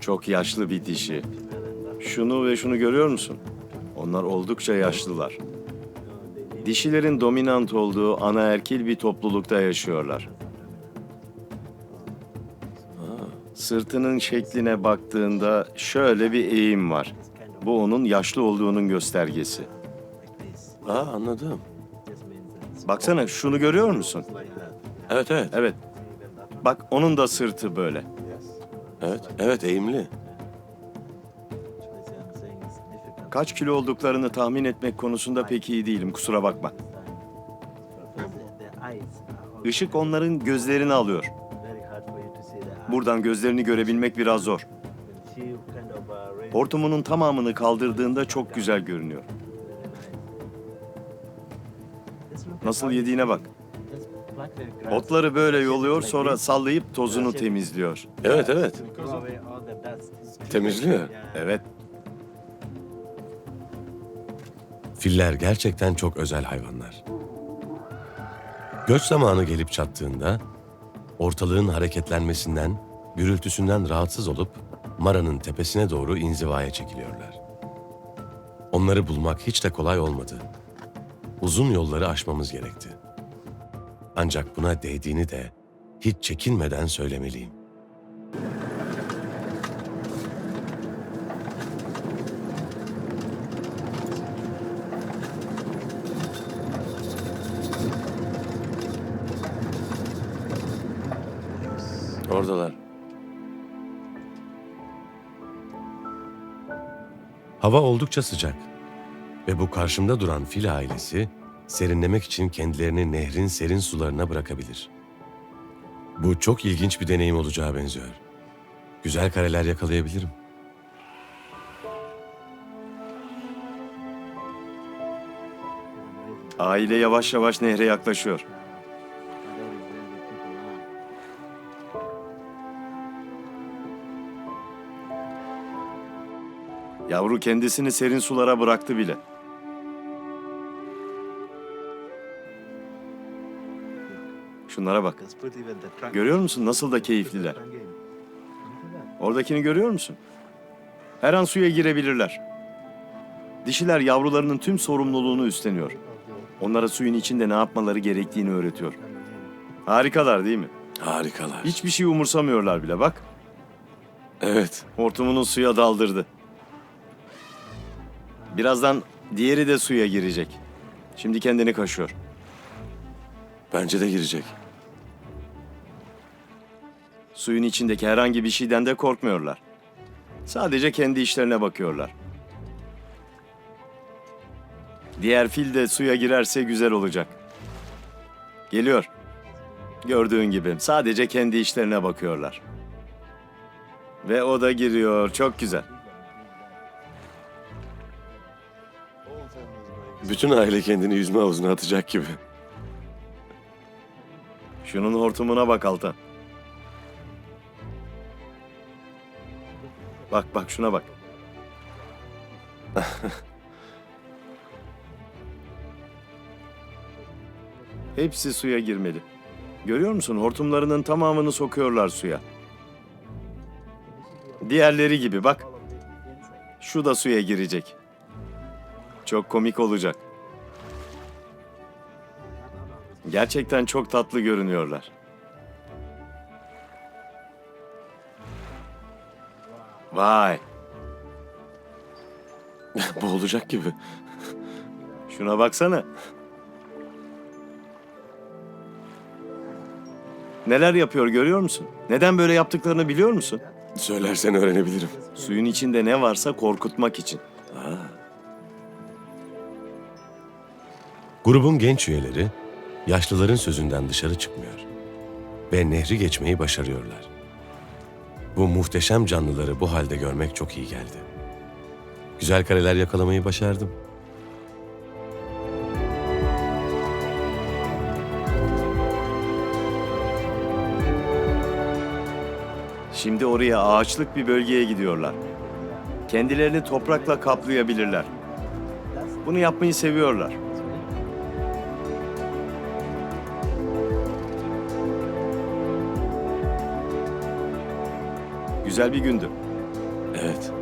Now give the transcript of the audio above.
Çok yaşlı bir dişi. Şunu ve şunu görüyor musun? Onlar oldukça yaşlılar. Dişilerin dominant olduğu anaerkil bir toplulukta yaşıyorlar. Sırtının şekline baktığında şöyle bir eğim var. Bu onun yaşlı olduğunun göstergesi. Aa anladım. Baksana şunu görüyor musun? Evet evet. Evet. Bak onun da sırtı böyle. Evet evet eğimli. Kaç kilo olduklarını tahmin etmek konusunda pek iyi değilim kusura bakma. Işık onların gözlerini alıyor. Buradan gözlerini görebilmek biraz zor. Hortumunun tamamını kaldırdığında çok güzel görünüyor. Nasıl yediğine bak. Otları böyle yoluyor sonra sallayıp tozunu temizliyor. Evet evet. Temizliyor. Evet, Filler gerçekten çok özel hayvanlar. Göç zamanı gelip çattığında ortalığın hareketlenmesinden, gürültüsünden rahatsız olup Mara'nın tepesine doğru inzivaya çekiliyorlar. Onları bulmak hiç de kolay olmadı. Uzun yolları aşmamız gerekti. Ancak buna değdiğini de hiç çekinmeden söylemeliyim. Oradalar. Hava oldukça sıcak ve bu karşımda duran fil ailesi serinlemek için kendilerini nehrin serin sularına bırakabilir. Bu çok ilginç bir deneyim olacağı benziyor. Güzel kareler yakalayabilirim. aile yavaş yavaş nehre yaklaşıyor. Yavru kendisini serin sulara bıraktı bile. Şunlara bak. Görüyor musun nasıl da keyifliler? Oradakini görüyor musun? Her an suya girebilirler. Dişiler yavrularının tüm sorumluluğunu üstleniyor. Onlara suyun içinde ne yapmaları gerektiğini öğretiyor. Harikalar değil mi? Harikalar. Hiçbir şey umursamıyorlar bile bak. Evet. Hortumunu suya daldırdı. Birazdan diğeri de suya girecek. Şimdi kendini kaşıyor. Bence de girecek. Suyun içindeki herhangi bir şeyden de korkmuyorlar. Sadece kendi işlerine bakıyorlar. Diğer fil de suya girerse güzel olacak. Geliyor. Gördüğün gibi sadece kendi işlerine bakıyorlar. Ve o da giriyor. Çok güzel. Bütün aile kendini yüzme havuzuna atacak gibi. Şunun hortumuna bak Altan. Bak bak şuna bak. Hepsi suya girmeli. Görüyor musun? Hortumlarının tamamını sokuyorlar suya. Diğerleri gibi bak. Şu da suya girecek. Çok komik olacak. Gerçekten çok tatlı görünüyorlar. Vay, Boğulacak gibi. şuna baksana. Neler yapıyor görüyor musun? Neden böyle yaptıklarını biliyor musun? Söylersen öğrenebilirim. Suyun içinde ne varsa korkutmak için. Grubun genç üyeleri yaşlıların sözünden dışarı çıkmıyor ve nehri geçmeyi başarıyorlar. Bu muhteşem canlıları bu halde görmek çok iyi geldi. Güzel kareler yakalamayı başardım. Şimdi oraya ağaçlık bir bölgeye gidiyorlar. Kendilerini toprakla kaplayabilirler. Bunu yapmayı seviyorlar. Güzel bir gündü. Evet.